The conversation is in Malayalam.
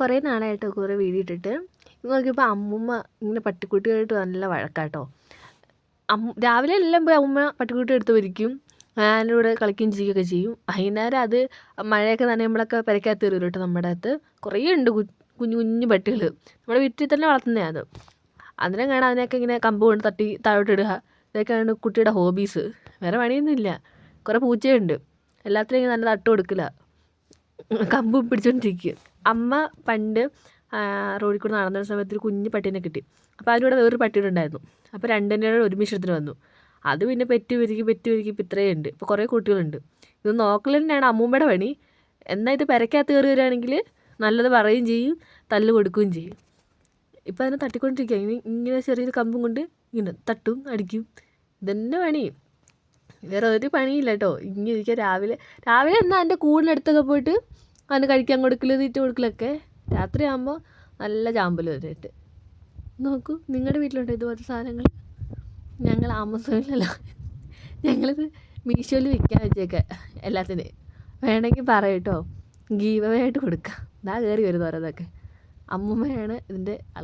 കുറേ നാളായിട്ട് കുറേ വീഡിയോ ഇട്ടിട്ട്. നോക്കിയപ്പോൾ അമ്മുമ്മ ഇങ്ങനെ പട്ടിക്കുട്ടിയായിട്ട് നല്ല വഴക്കാട്ടോ. അമ്മ രാവിലെ എല്ലാം പോയി അമ്മ പട്ടിക്കുട്ടി എടുത്ത് വരിക്കും. കൂടെ കളിക്കുകയും ചെയ്യുകയൊക്കെ ചെയ്യും. വൈകുന്നേരം അത് മഴയൊക്കെ നനയുമ്പോഴൊക്കെ പെരക്കകത്ത് കയറി കേട്ടോ നമ്മുടെ അകത്ത്. കുറേ ഉണ്ട് കുഞ്ഞു കുഞ്ഞു പട്ടികൾ നമ്മുടെ വീട്ടിൽ തന്നെ വളർത്തുന്നതാണ് അത്. അന്നേരം കാണാൻ അതിനൊക്കെ ഇങ്ങനെ കമ്പ് കൊണ്ട് തട്ടി താഴോട്ട് ഇടുക. ഇതൊക്കെയാണ് കുട്ടിയുടെ ഹോബീസ്. വേറെ പണിയൊന്നുമില്ല. കുറേ പൂച്ചയുണ്ട്. എല്ലാത്തിനും ഇങ്ങനെ നല്ല തട്ട് കൊടുക്കില്ല കമ്പും പിടിച്ചോണ്ടിരിക്കും. അമ്മ പണ്ട് റോഡിൽ കൂടെ നടന്ന സമയത്ത് ഒരു കുഞ്ഞു പട്ടീനെ കിട്ടി. അപ്പോൾ അതിന്റെ കൂടെ വേറൊരു പട്ടിയുടെ ഉണ്ടായിരുന്നു. അപ്പോൾ രണ്ടിന്റെ ഒരുമിച്ചിടത്തിന് വന്നു. അത് പിന്നെ പെറ്റ് പെരുക്കി പെറ്റ് പെരുക്കി ഇപ്പം ഇത്രയും ഉണ്ട്. ഇപ്പോൾ കുറേ കുട്ടികളുണ്ട്. ഇത് നോക്കൽ തന്നെയാണ് അമ്മൂമ്മയുടെ പണി. എന്നാൽ ഇത് പെരക്കകത്ത് കയറി വരികയാണെങ്കിൽ നല്ലത് പറയുകയും ചെയ്യും തല്ല് കൊടുക്കുകയും ചെയ്യും. ഇപ്പോൾ അതിനെ തട്ടിക്കൊണ്ടിരിക്കുക ഇങ്ങനെ ഇങ്ങനെ ചെറിയൊരു കമ്പും കൊണ്ട് ഇങ്ങനെ തട്ടും അടിക്കും. ഇതന്നെ പണി. വേറെ ഒരു പണിയില്ല കേട്ടോ. ഇങ്ങനെ ഇരിക്കുക. രാവിലെ രാവിലെ എന്നാൽ എന്റെ കൂടിനടുത്തൊക്കെ പോയിട്ട് അതിന് കഴിക്കാൻ കൊടുക്കൽ തീറ്റ കൊടുക്കലൊക്കെ. രാത്രിയാകുമ്പോൾ നല്ല ചാമ്പൽ വരെയായിട്ട് നോക്കൂ നിങ്ങളുടെ വീട്ടിലുണ്ടോ ഇതുപോലത്തെ സാധനങ്ങൾ ഞങ്ങൾ ആമസോണിലല്ല. ഞങ്ങളിത് മീഷോയിൽ വിൽക്കാൻ വെച്ചേക്ക എല്ലാത്തിനും വേണമെങ്കിൽ പറയട്ടോ ഗീവ് ആയിട്ട് കൊടുക്കാം. ഇതാ കയറി വരുന്നു ഓരോന്നൊക്കെ. അമ്മൂമ്മയാണ് ഇതിന്റെ ആൾ